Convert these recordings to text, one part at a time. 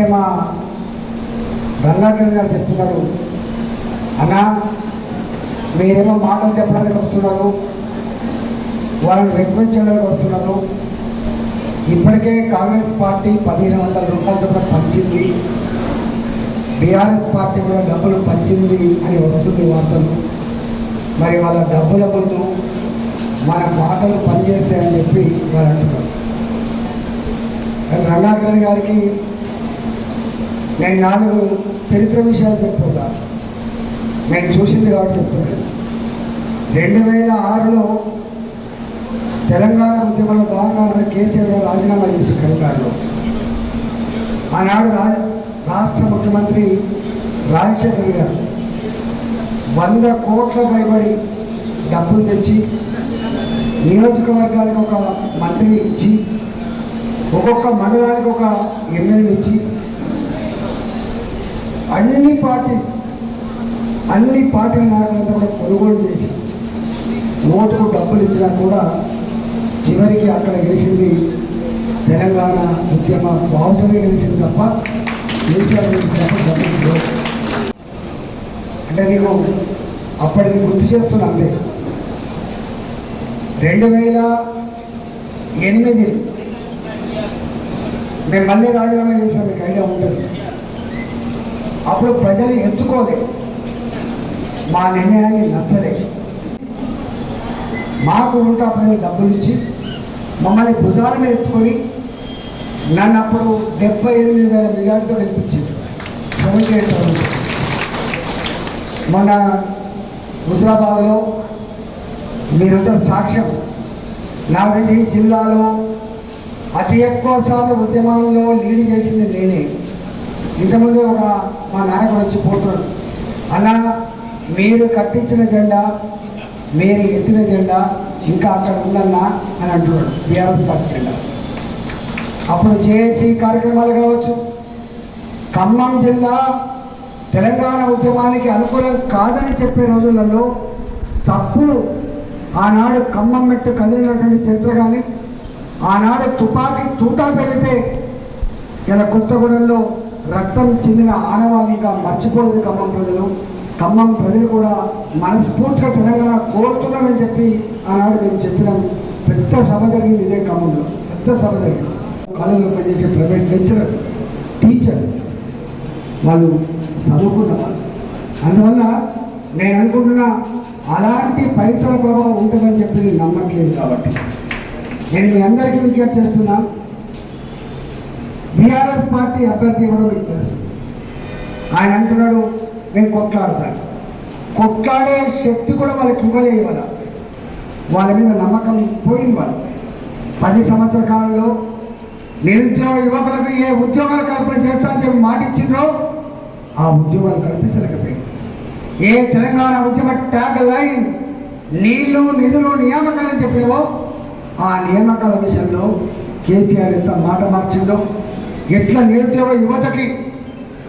ఇప్పుడే మా గంగాధర్ గారు చెప్తున్నారు. అన్నా మీరేమో మాటలు చెప్పడానికి వస్తున్నారు. వాళ్ళని రిక్వెస్ట్ చేయడానికి వస్తున్నారు. ఇప్పటికే కాంగ్రెస్ పార్టీ పదిహేను వందల రూపాయలు చొప్పున పంచింది. బీఆర్ఎస్ పార్టీ కూడా డబ్బులు పంచింది అని వస్తుంది వార్తలు. మరి వాళ్ళ డబ్బుల ముందు మన మాటలు పనిచేస్తాయని చెప్పి వాళ్ళు అంటున్నారు. రంగాకరణ్ గారికి నేను నాలుగు చరిత్ర విషయాలు చెప్పిపోతా నేను చూసింది కాబట్టి చెప్తున్నాను రెండు వేల ఆరులో తెలంగాణ ఉద్యమంలో భాగంగా కేసీఆర్ గారు రాజీనామా చేసి కరీంనగర్లో ఆనాడు రా రాష్ట్ర ముఖ్యమంత్రి రాజశేఖర్ గారు వంద కోట్ల పైబడి డబ్బులు తెచ్చి నియోజకవర్గానికి ఒక మంత్రిని ఇచ్చి ఒక్కొక్క మండలానికి ఒక ఎమ్మెల్యేని ఇచ్చి అన్ని పార్టీ అన్ని పార్టీల నాయకులతో కూడా కొనుగోలు చేసి ఓటుకు డబ్బులు ఇచ్చినా కూడా చివరికి అక్కడ గెలిచింది తెలంగాణ ఉద్యమ బావుటమే గెలిచింది తప్ప కేసీఆర్ గెలిచింది అంటే నేను అప్పటికి గుర్తు చేస్తున్నా అంతే. రెండు వేల ఎనిమిది మేము మళ్ళీ రాజీనామా చేసాం మీకు ఐడియా ఉంటుంది అప్పుడు ప్రజలు ఎత్తుకోలే. మా నిర్ణయాన్ని నచ్చలే. మాకు ఉంటా ప్రజలు డబ్బులు ఇచ్చి మమ్మల్ని భుజాల మీద ఎత్తుకొని నన్ను అప్పుడు డెబ్బై ఎనిమిది వేల మిలియార్డుతో గెలిపించింది సెవెంటీ ఎయిట్ మొన్న హుజరాబాద్లో మీరంతా సాక్ష్యం. నాకు తెలిసి జిల్లాలో అతి ఎక్కువ సార్లు ఉద్యమాల్లో లీడ్ చేసింది నేనే. ఇంతకుముందే ఒక మా నాయకుడు వచ్చి పోతున్నాడు. అలా మీరు కట్టించిన జెండా మీరు ఎత్తిన జెండా ఇంకా అక్కడ ఉందన్నా అని అంటున్నాడు బీఆర్ఎస్ పార్టీ జెండా. అప్పుడు జేఏసీ కార్యక్రమాలు కావచ్చు ఖమ్మం జిల్లా తెలంగాణ ఉద్యమానికి అనుకూలం కాదని చెప్పే రోజులలో తప్పుడు ఆనాడు ఖమ్మం మెట్టు కదిలినటువంటి చరిత్ర కానీ ఆనాడు తుపాకీ తూటా పెరిగితే ఇలా కొత్తగూడెంలో రక్తం చెందిన ఆనవాళ్ళు ఇంకా మర్చిపోలేదు ఖమ్మం ప్రజలు. ఖమ్మం ప్రజలు కూడా మనస్ఫూర్తిగా తెలంగాణ కోరుతున్నామని చెప్పి ఆనాడు మేము చెప్పినాం. పెద్ద సభ జరిగింది ఇదే ఖమ్మంలో. పెద్ద సభ జరిగింది. కాలేజీలో పనిచేసే ప్రైవేట్ లెక్చరర్ టీచర్ వాళ్ళు చదువుకున్న వాళ్ళు అందువల్ల నేను అనుకుంటున్నా అలాంటి పైసల ప్రభావం ఉంటుందని చెప్పి నేను నమ్మట్లేదు కాబట్టి. నేను మీ అందరికీ విజ్ఞప్తి చేస్తున్నాను బీఆర్ఎస్ పార్టీ అభ్యర్థి ఎవడో మీకు తెలుసు. ఆయన అంటున్నాడు నేను కొట్లాడతాను. కొట్లాడే శక్తి కూడా వాళ్ళకి ఇవ్వలే ఇవ్వాల వాళ్ళ మీద నమ్మకం పోయింది వాళ్ళు పది సంవత్సర కాలంలో నిరుద్యోగ యువకులకు ఏ ఉద్యోగాలు కల్పన చేస్తానని చెప్పి మాట ఇచ్చిండ్రో ఆ ఉద్యోగాలు కల్పించలేకపోయింది. ఏ తెలంగాణ ఉద్యమ ట్యాగ్ లైన్ నీళ్ళు నిధులు నియామకాలని చెప్పేవో ఆ నియామకాల విషయంలో కేసీఆర్ ఎంత మాట మార్చిందో ఎట్లా నేర్పేవో యువతకి?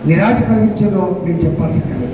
నిరాశ కలిగించిందో నేను చెప్పాల్సిందే.